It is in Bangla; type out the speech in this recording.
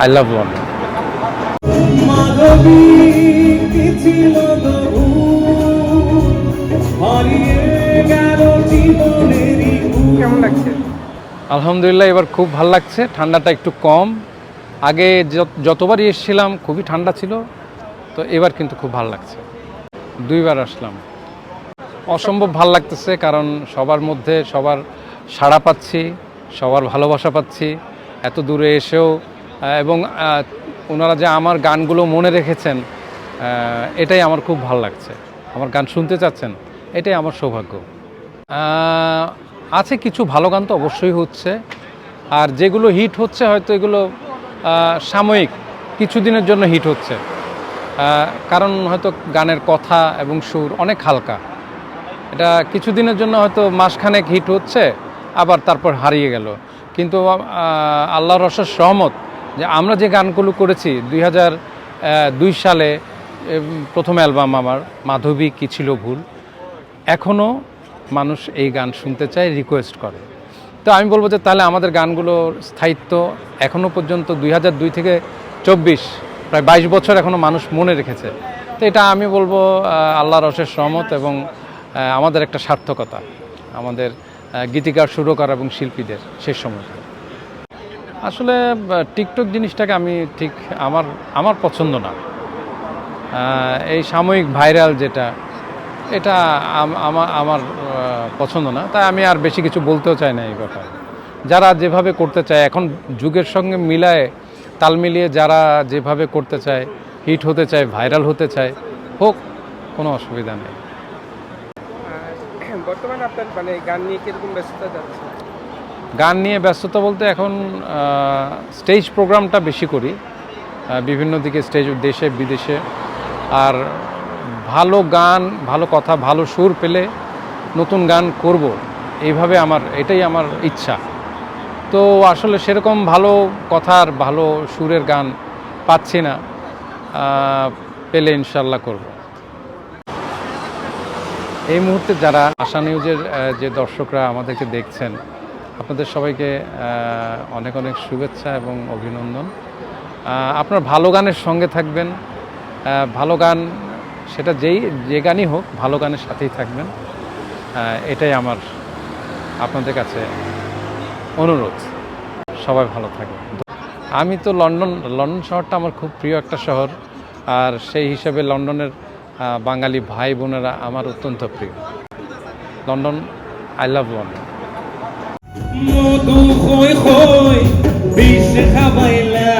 আই লাভ লন্ডন কেমন লাগছে? আলহামদুলিল্লাহ এবার খুব ভালো লাগছে ঠান্ডাটা একটু কম। আগে যত- যতবারই এসেছিলাম খুবই ঠান্ডা ছিল তো এবার কিন্তু খুব ভালো লাগছে। দুইবার আসলাম। অসম্ভব ভালো লাগতেছে কারণ সবার মধ্যে সবার সাড়া পাচ্ছি সবার ভালোবাসা পাচ্ছি। এত দূরে এসেও এবং ওনারা যে আমার গানগুলো মনে রেখেছেন এটাই আমার খুব ভালো লাগছে। আমার গান শুনতে চাচ্ছেন, এটাই আমার সৌভাগ্য। আছে কিছু ভালো গান তো অবশ্যই হচ্ছে, আর যেগুলো হিট হচ্ছে হয়তো এগুলো সাময়িক, কিছুদিনের জন্য হিট হচ্ছে। কারণ হয়তো গানের কথা এবং সুর অনেক হালকা। এটা কিছুদিনের জন্য হয়তো মাসখানেক হিট হচ্ছে, আবার তারপর হারিয়ে গেল। কিন্তু আল্লাহর রসের সহমত যে আমরা যে গানগুলো করেছি, দুই হাজার, দুই সালে প্রথম অ্যালবাম আমার, মাধবী কি ছিল ভুল? এখনও মানুষ এই গান শুনতে চায় রিকোয়েস্ট করে। তো আমি বলব যে তাহলে আমাদের গানগুলোর স্থায়িত্ব এখনও পর্যন্ত দুই হাজার দুই থেকে চব্বিশ, প্রায় বাইশ বছর এখনও মানুষ মনে রেখেছে। তো এটা আমি বলব আল্লাহর রসের সহমত এবং আমাদের একটা সার্থকতা, আমাদের গীতিকার, সুরকার এবং শিল্পীদের শেষ সময়টা আসলে টিকটক জিনিসটাকে আমি ঠিক আমার আমার পছন্দ না। এই সাময়িক ভাইরাল যেটা, এটা আমার আমার পছন্দ না। তাই আমি আর বেশি কিছু বলতেও চাই না এই ব্যাপারে যারা যেভাবে করতে চায়, এখন যুগের সঙ্গে মিলায়, তাল মিলিয়ে যারা যেভাবে করতে চায়, হিট হতে চায়, ভাইরাল হতে চায়, হোক, কোনো অসুবিধা নেই। বর্তমানে আপনার মানে গান নিয়ে কীরকম ব্যস্ততা যাচ্ছে? গান নিয়ে ব্যস্ততা বলতে এখন স্টেজ প্রোগ্রামটা বেশি করি বিভিন্ন দিকে স্টেজ দেশে, বিদেশে। আর ভালো গান, ভালো কথা, ভালো সুর পেলে নতুন গান করব, এইভাবে আমার, এটাই আমার ইচ্ছা। তো আসলে সেরকম ভালো কথার ভালো সুরের গান পাচ্ছি না পেলে ইনশাল্লাহ করব। এই মুহূর্তে যারা আশা নিউজের যে দর্শকরা আমাদেরকে দেখছেন আপনাদের সবাইকে অনেক অনেক শুভেচ্ছা এবং অভিনন্দন। আপনার ভালো গানের সঙ্গে থাকবেন। ভালো গান, সেটা যেই, যে গানই হোক, ভালো গানের সাথেই থাকবেন। এটাই আমার, আপনাদের কাছে অনুরোধ। সবাই ভালো থাকবেন। আমি তো লন্ডন লন্ডন শহরটা আমার খুব প্রিয় একটা শহর। আর সেই হিসেবে লন্ডনের বাঙালি ভাই বোনেরা আমার অত্যন্ত প্রিয়। London, I love London. মধু হই হই বিষ খাবাইলা।